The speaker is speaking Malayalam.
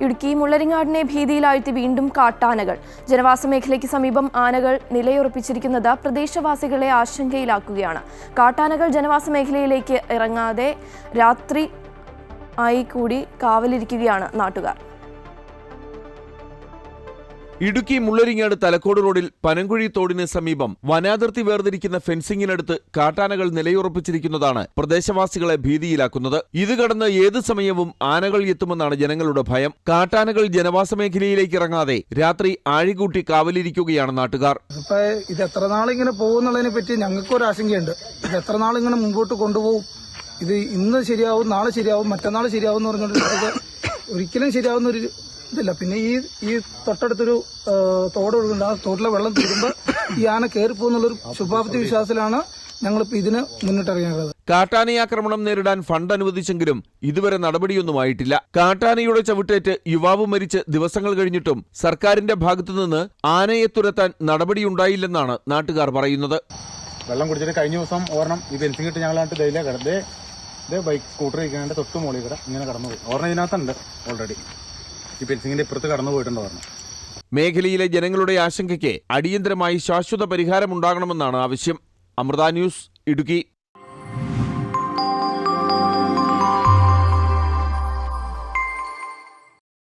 ഇടുക്കി മുള്ളരിങ്ങാടിനെ ഭീതിയിലാഴ്ത്തി വീണ്ടും കാട്ടാനകൾ. ജനവാസ മേഖലയ്ക്ക് സമീപം ആനകൾ നിലയുറപ്പിച്ചിരിക്കുന്നത് പ്രദേശവാസികളെ ആശങ്കയിലാക്കുകയാണ്. കാട്ടാനകൾ ജനവാസ മേഖലയിലേക്ക് ഇറങ്ങാതെ രാത്രി ആയി കൂടി കാവലിരിക്കുകയാണ് നാട്ടുകാർ. ഇടുക്കി മുള്ളരിങ്ങാട് തലക്കോട് റോഡിൽ പനങ്കുഴി തോടിന് സമീപം വനാതിർത്തി വേർതിരിക്കുന്ന ഫെൻസിംഗിനടുത്ത് കാട്ടാനകൾ നിലയുറപ്പിച്ചിരിക്കുന്നതാണ് പ്രദേശവാസികളെ ഭീതിയിലാക്കുന്നത്. ഇത് കടന്ന് ഏത് സമയവും ആനകൾ എത്തുമെന്നാണ് ജനങ്ങളുടെ ഭയം. കാട്ടാനകൾ ജനവാസ മേഖലയിലേക്ക് ഇറങ്ങാതെ രാത്രി ആഴികൂട്ടി കാവലിരിക്കുകയാണ് നാട്ടുകാർ. ഇത് എത്ര നാളിങ്ങനെ പോകുന്നുള്ളതിനെ പറ്റി ഞങ്ങൾക്കൊരു ആശങ്കയുണ്ട്. ഇത് എത്ര നാളിങ്ങനെ മുമ്പോട്ട് കൊണ്ടുപോകും? ഇത് ഇന്ന് ശരിയാവും നാളെ ശരിയാവും മറ്റന്നാൾ ശരിയാവും എന്ന് പറഞ്ഞുകൊണ്ട് ഒരിക്കലും ശരിയാവുന്ന ഒരു ഇതില്ല. പിന്നെ ഈ ഈ തൊട്ടടുത്തൊരു തോട് ഒഴുകുന്നുണ്ട്. ആ തോട്ടിലെ വെള്ളം തീരുമ്പോൾ ഈ ആന കയറിപ്പോന്നുള്ളൊരു ശുഭാപ്തി വിശ്വാസത്തിലാണ് ഞങ്ങളിപ്പോൾ ഇതിന് മുന്നിട്ടിറങ്ങിയത് കാട്ടാനയാക്രമണം നേരിടാൻ ഫണ്ട് അനുവദിച്ചെങ്കിലും ഇതുവരെ നടപടിയൊന്നുമായിട്ടില്ല കാട്ടാനയുടെ ചവിട്ടേറ്റ് യുവാവ് മരിച്ച് ദിവസങ്ങൾ കഴിഞ്ഞിട്ടും സർക്കാരിന്റെ ഭാഗത്തുനിന്ന് ആനയെ തുരത്താൻ നടപടിയുണ്ടായില്ലെന്നാണ് നാട്ടുകാർ പറയുന്നത്. വെള്ളം കുടിച്ചിട്ട് കഴിഞ്ഞ ദിവസം ഓർണം ഈ ബെൻസിംഗ് ഇട്ട് ഞങ്ങളായിട്ട് ഇതിലെ കിടന്നേ ഇത് ബൈക്ക് സ്കൂട്ടർ ഇരിക്കാണ്ട് തൊട്ട് മോളി കൂടെ ഇങ്ങനെ കടന്നു പോയി ഒരെണ്ണം ഇതിനകത്തുണ്ട് ഓൾറെഡി ഈ ഇപ്പുറത്ത് കടന്നു പോയിട്ടുണ്ടോ മേഖലയിലെ ജനങ്ങളുടെ ആശങ്കയ്ക്ക് അടിയന്തരമായി ശാശ്വത പരിഹാരമുണ്ടാകണമെന്നാണ് ആവശ്യം. അമൃത ന്യൂസ് ഇടുക്കി.